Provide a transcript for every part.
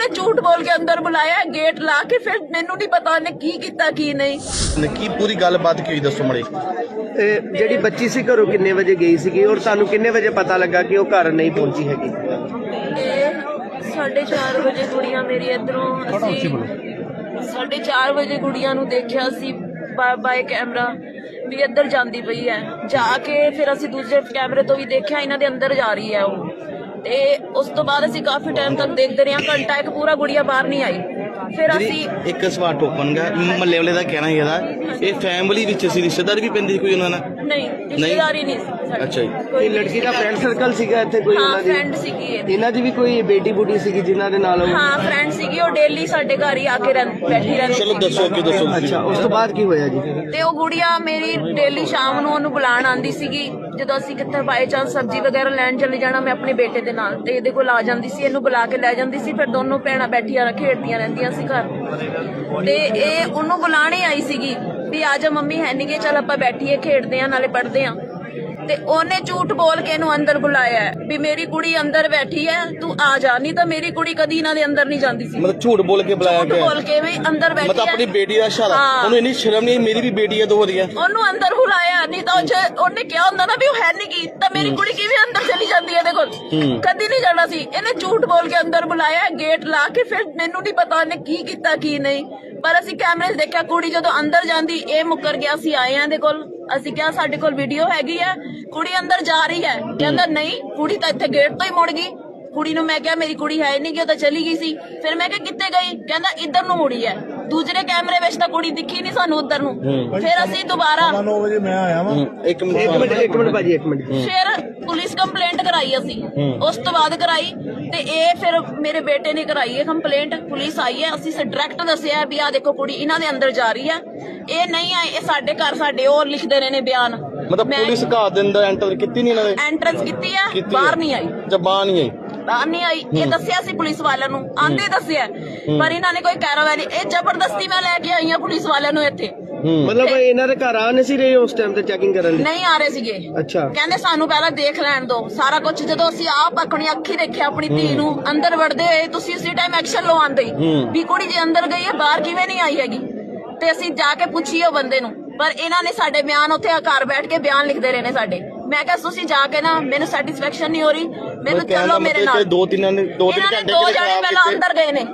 ਤੇ ਝੂਠ ਬੋਲ ਕੇ ਅੰਦਰ ਬੁਲਾਇਆ ਗੇਟ ਲਾ ਕੇ ਫਿਰ ਮੈਨੂੰ ਨਹੀਂ ਪਤਾ ਉਹਨੇ ਕੀ ਕੀਤਾ ਕੀ ਨਹੀਂ। ਨੇ ਕੀ ਪੂਰੀ ਗੱਲਬਾਤ ਕੀ ਹੋਈ ਦੱਸੋ ਮੜੇ? ਇਹ ਜਿਹੜੀ ਬੱਚੀ ਸੀ ਘਰੋਂ ਕਿੰਨੇ ਵਜੇ ਗਈ ਸੀਗੀ ਔਰ ਤੁਹਾਨੂੰ ਕਿੰਨੇ ਵਜੇ ਪਤਾ ਲੱਗਾ ਕਿ ਉਹ ਘਰ ਨਹੀਂ ਪਹੁੰਚੀ ਹੈਗੀ? ਇਹ ਸਾਢੇ ਚਾਰ ਵਜੇ ਕੁੜੀਆਂ ਮੇਰੀ ਇਧਰੋਂ ਅਸੀਂ ਸਾਢੇ ਚਾਰ ਵਜੇ ਕੁੜੀਆਂ ਨੂੰ ਦੇਖਿਆ ਸੀ ਬਾਏ ਕੈਮਰਾ ਵੀ ਇੱਧਰ ਜਾਂਦੀ ਪਈ ਹੈ। ਜਾ ਕੇ ਫਿਰ ਅਸੀਂ ਦੂਸਰੇ ਕੈਮਰੇ ਤੋਂ ਵੀ ਦੇਖਿਆ ਇਹਨਾਂ ਦੇ ਅੰਦਰ ਜਾ ਰਹੀ ਹੈ ਉਹ। ਤੇ ਉਸ ਤੋਂ ਬਾਅਦ ਅਸੀਂ ਕਾਫੀ ਟਾਈਮ ਤੱਕ ਦੇਖਦੇ ਰਹੇ ਹਾਂ। ਘੰਟਾ ਇੱਕ ਪੂਰਾ ਗੁੜੀਆ ਬਾਹਰ ਨਹੀਂ ਆਈ। ਫਿਰ ਅਸੀਂ ਇੱਕ ਸਵਾਲ ਟੋਕਨਗਾ ਮੱਲੇ ਵਾਲੇ ਦਾ ਕਹਿਣਾ ਹੈਗਾ ਇਹ ਫੈਮਿਲੀ ਵਿੱਚ ਸੀ ਰਿਸ਼ਤੇਦਾਰ ਵੀ ਪੈਂਦੀ ਕੋਈ ਉਹਨਾਂ ਨਾਲ? ਨਹੀਂ ਰਿਸ਼ਤੇਦਾਰੀ ਨਹੀਂ ਸੀ ਸਾਡੀ। ਅੱਛਾ ਜੀ। ਕੋਈ ਇਹ ਲੜਕੀ ਦਾ ਫਰੈਂਡ ਸਰਕਲ ਸੀਗਾ ਇੱਥੇ ਕੋਈ ਹਾਂ ਉਹਨਾਂ ਦੀ? ਫਰੈਂਡ ਸੀਗੀ ਇਹਦੀ ਇਹਨਾਂ ਦੀ ਵੀ ਕੋਈ ਬੇਟੀ ਬੁੱਢੀ ਸੀਗੀ ਜਿਨ੍ਹਾਂ ਦੇ ਨਾਲ ਉਹ? ਹਾਂ ਫਰੈਂਡ ਸੀਗੀ ਉਹ ਡੇਲੀ ਸਾਡੇ ਘਰ ਹੀ ਆ ਕੇ ਰਹਿੰ- ਬੈਠੀ ਰਹਿੰਦੀ ਚਲੋ। ਦੱਸੋ ਅੱਗੇ ਦੱਸੋ ਅੱਛਾ ਉਸ ਤੋਂ ਬਾਅਦ ਕੀ ਹੋਇਆ ਜੀ? ਤੇ ਉਹ ਗੁੜੀਆ ਮੇਰੀ ਡੇਲੀ ਸ਼ਾਮ ਨੂੰ ਉਹਨੂੰ ਬੁਲਾਉਣ ਆਂਦੀ ਸੀਗੀ। ਜਦੋਂ ਅਸੀਂ ਕਿੱਥੇ ਬਾਈ ਚਾਂਸ ਸਬਜ਼ੀ ਵਗੈਰਾ ਲੈਣ ਚਲੇ ਜਾਣਾ ਮੈਂ ਆਪਣੇ ਬੇਟੇ ਦੇ ਨਾਲ ਤੇ ਇਹਦੇ ਕੋਲ ਆ ਜਾਂਦੀ ਸੀ ਇਹਨੂੰ ਬੁਲਾ ਕੇ ਲੈ ਜਾਂਦੀ ਸੀ ਫਿਰ ਦੋਨੋਂ ਭੈਣਾਂ ਬੈਠੀਆਂ ਖੇਡਦੀਆਂ ਰਹਿੰਦੀਆਂ ਸੀ ਘਰ। ਤੇ ਇਹ ਉਹਨੂੰ ਬੁਲਾਣੇ ਆਈ ਸੀਗੀ। ਵੀ ਆ ਜਾ ਮੰਮੀ ਹੈ ਨੀ ਗੇ ਚੱਲ ਆਪਾਂ ਬੈਠੀਏ ਖੇਡਦੇ ਆ ਨਾਲੇ ਪੜ੍ਹਦੇ ਆ। ਤੇ ਉਹਨੇ ਝੂਠ ਬੋਲ ਕੇ ਇਹਨੂੰ ਅੰਦਰ ਬੁਲਾਇਆ ਹੈ ਵੀ ਮੇਰੀ ਕੁੜੀ ਅੰਦਰ ਬੈਠੀ ਹੈ ਤੂੰ ਆ ਜਾ ਨਹੀਂ ਤਾਂ ਮੇਰੀ ਕੁੜੀ ਕਦੀ ਇਹਨਾਂ ਦੇ ਅੰਦਰ ਨਹੀਂ ਜਾਂਦੀ ਸੀ। ਮਤਲਬ ਝੂਠ ਬੋਲ ਕੇ ਬੁਲਾਇਆ ਝੂਠ ਗਿਆ। ਬੋਲ ਕੇ ਵੀ ਅੰਦਰ ਬੈਠੀ ਮਤਲਬ ਹੈ। ਆਪਣੀ ਬੇਟੀ ਦਾ ਇਸ਼ਾਰਾ। ਹਾਂ। ਉਹਨੂੰ ਇੰਨੀ ਸ਼ਰਮ ਨਹੀਂ ਮੇਰੀ ਵੀ ਬੇਟੀ ਹੈ ਦੋ ਵਧੀਆ ਉਹਨੂੰ ਅੰਦਰ ਬੁਲਾਇਆ ਨਹੀਂ ਤਾਂ ਉਹ ਉਹਨੇ ਕਿਹਾ ਹੁੰਦਾ ਨਾ ਵੀ ਉਹ ਹੈ ਨਹੀਂ ਕੀ ਤਾਂ ਮੇਰੀ ਕੁੜੀ ਕਿਵੇਂ ਅੰਦਰ ਜਾਂਦੀ ਹੈ ਇਹਦੇ ਕੋਲ। ਕਦੀ ਨਹੀਂ ਜਾਣਾ ਸੀ। ਇਹਨੇ ਝੂਠ ਬੋਲ ਕੇ ਅੰਦਰ ਬੁਲਾਇਆ ਗੇਟ ਲਾ ਕੇ ਫਿਰ ਮੈਨੂੰ ਨਹੀਂ ਪਤਾ ਉਹਨੇ ਕੀ ਕੀਤਾ ਕੀ ਨਹੀਂ। ਪਰ ਅਸੀਂ ਕੈਮਰੇ 'ਚ ਦੇਖਿਆ ਕੁੜੀ ਜਦੋਂ ਅੰਦਰ ਜਾਂਦੀ ਇਹ ਮੁੱਕਰ ਗਿਆ ਸੀ ਆਏ ਆ ਇਹਦੇ ਕੋਲ। ਅਸੀਂ ਕਿਹਾ ਸਾਡੇ ਕੋਲ ਵੀਡੀਓ ਹੈਗੀ ਆ ਕੁੜੀ ਅੰਦਰ ਜਾ ਰਹੀ ਹੈ। ਕਹਿੰਦਾ ਨਹੀਂ ਕੁੜੀ ਤਾਂ ਇੱਥੇ ਗੇਟ ਤੋਂ ਹੀ ਮੁੜ ਗਈ। ਕੁੜੀ ਨੂੰ ਮੈਂ ਕਿਹਾ ਮੇਰੀ ਕੁੜੀ ਹੈ ਨਹੀਂ ਕਿ ਉਹ ਤਾਂ ਚਲੀ ਗਈ ਸੀ। ਫਿਰ ਮੈਂ ਕਿਹਾ ਕਿੱਥੇ ਗਈ? ਕਹਿੰਦਾ ਇੱਧਰ ਨੂੰ ਮੁੜੀ ਹੈ। ਦੂਸਰੇ ਕੈਮਰੇ ਵਿੱਚ ਤਾਂ ਕੁੜੀ ਦਿਖੀ ਨਹੀਂ ਸਾਨੂੰ ਉੱਧਰ ਨੂੰ। ਫਿਰ ਅਸੀਂ ਦੁਬਾਰਾ 9 ਵਜੇ ਮੈਂ ਆਇਆ ਵਾਂ। ਇੱਕ ਇੱਕ ਮਿੰਟ ਮਿੰਟ ਇੱਕ ਮਿੰਟ ਭਾਜੀ ਇੱਕ ਮਿੰਟ। ਫਿਰ ਪੁਲਿਸ ਕੰਪਲੇਂਟ ਕਰਾਈ ਅਸੀਂ। ਉਸ ਤੋਂ ਬਾਅਦ ਕਰਾਈ ਤੇ ਇਹ ਫਿਰ ਮੇਰੇ ਬੇਟੇ ਨੇ ਕਰਾਈ ਹੈ ਕੰਪਲੇਂਟ। ਪੁਲਿਸ ਆਈ ਹੈ ਅਸੀਂ ਡਾਇਰੈਕਟ ਦੱਸਿਆ ਵੀ ਆ ਦੇਖੋ ਕੁੜੀ ਇਹਨਾਂ ਦੇ ਅੰਦਰ ਜਾ ਰਹੀ ਹੈ। ਇਹ ਨਹੀਂ ਆਏ ਇਹ ਸਾਡੇ ਘਰ ਸਾਡੇ ਉਹ ਲਿਖਦੇ ਰਹੇ ਨੇ ਬਿਆਨ। ਮਤਲਬ ਪੁਲਿਸ ਘਰ ਦੇ ਅੰਦਰ ਐਂਟਰ ਕੀਤੀ ਨਹੀਂ ਇਹਨਾਂ ਨੇ? ਐਂਟਰੈਂਸ ਕੀਤੀ ਹੈ ਬਾਹਰ। ਨਹੀਂ ਆਈ। ਜ਼ਬਾਨ ਨਹੀਂ ਆਈ? ਬਾਹਰ ਨਹੀਂ ਆਈ ਇਹ ਦੱਸਿਆ ਸੀ ਪੁਲਿਸ ਵਾਲਿਆਂ ਨੂੰ ਆਂਦੇ ਦੱਸਿਆ। ਪਰ ਇਹਨਾਂ ਨੇ ਕੋਈ ਕਾਰਵਾਈ ਇਹ ਜ਼ਬਰਦਸਤੀ ਮੈਂ ਲੈ ਕੇ ਆਈ ਹਾਂ ਪੁਲਿਸ ਵਾਲਿਆਂ ਨੂੰ ਇੱਥੇ। ਮਤਲਬ ਇਹਨਾਂ ਦੇ ਘਰ ਆ ਨਹੀਂ ਸੀ ਰਹੇ ਉਸ ਟਾਈਮ ਤੇ ਚੈਕਿੰਗ ਕਰਨ ਲਈ? ਨਹੀਂ ਆ ਰਹੇ ਸੀਗੇ। ਅੱਛਾ। ਕਹਿੰਦੇ ਸਾਨੂੰ ਪਹਿਲਾਂ ਦੇਖ ਲੈਣ ਦਿਓ ਸਾਰਾ ਕੁਝ ਜਦੋਂ ਅਸੀਂ ਆਪ ਆਪਣੀ ਅੱਖੀ ਦੇਖਿਆ ਆਪਣੀ ਧੀ ਨੂੰ ਅੰਦਰ ਵੜਦੇ ਹੋਏ ਤੁਸੀਂ ਉਸੇ ਟਾਈਮ ਐਕਸ਼ਨ ਲਵਾਉਂਦੇ। ਹੀ। ਵੀ ਕੁੜੀ ਜੇ ਅੰਦਰ ਗਈ ਹੈ ਬਾਹਰ ਕਿਵੇਂ ਨਹੀਂ ਆਈ ਹੈਗੀ? ਤੇ ਅਸੀਂ ਜਾ ਕੇ ਪੁੱਛੀਏ ਉਹ ਬੰਦੇ ਨੂੰ। ਪਰ ਇਹਨਾਂ ਨੇ ਸਾਡੇ ਬਿਆਨ ਉੱਥੇ ਘਰ ਬੈਠ ਕੇ ਬਿਆਨ ਲਿਖਦੇ ਰਹੇ ਨੇ ਸਾਡੇ। ਮੈਂ ਕਿਹਾ ਤੁਸੀਂ ਜਾ ਕੇ ਨਾ ਮੈਨੂੰ ਸੈਟੀਸਫੈਕਸ਼ਨ ਨਹੀਂ ਹੋ ਰਹੀ। ਮੈਨੂੰ ਦਾ ਚਲੋ ਮੇਰੇ ਨਾਲ। ਦੋ ਤਿੰਨ ਨੇ ਦੋ ਤਿੰਨ ਘੰਟੇ ਦੋ ਜਣੇ ਪਹਿਲਾਂ। ਅੰਦਰ ਗਏ ਨੇ।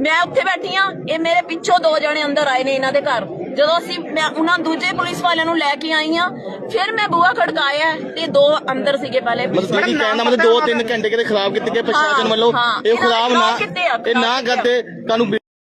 ਮੈਂ ਉੱਥੇ ਬੈਠੀ ਆ ਇਹ ਮੇਰੇ ਪਿੱਛੋਂ ਦੋ ਜਣੇ ਅੰਦਰ ਆਏ ਨੇ ਇਹਨਾਂ ਦੇ ਘਰ। ਜਦੋਂ ਅਸੀਂ ਮੈਂ ਉਹਨਾਂ ਦੂਜੇ ਪੁਲਿਸ ਵਾਲਿਆਂ ਨੂੰ ਲੈ ਕੇ ਆਈ ਆ ਫਿਰ ਮੈਂ ਬੂਹਾ ਖੜਕਾਇਆ ਤੇ ਦੋ ਅੰਦਰ ਸੀਗੇ ਪਹਿਲੇ ਮਤਲਬ ਤੁਸੀਂ ਕਹਿਣ ਦਾ ਮਤਲਬ ਘੰਟੇ ਕਿਤੇ ਖਰਾਬ ਕੀਤੇ ਗਏ ਪ੍ਰਸ਼ਾਸਨ ਵੱਲੋਂ। ਇਹ ਖਰਾਬ ਨਾ ਇਹ ਨਾ। ਕਰਦੇ ਤੁਹਾਨੂੰ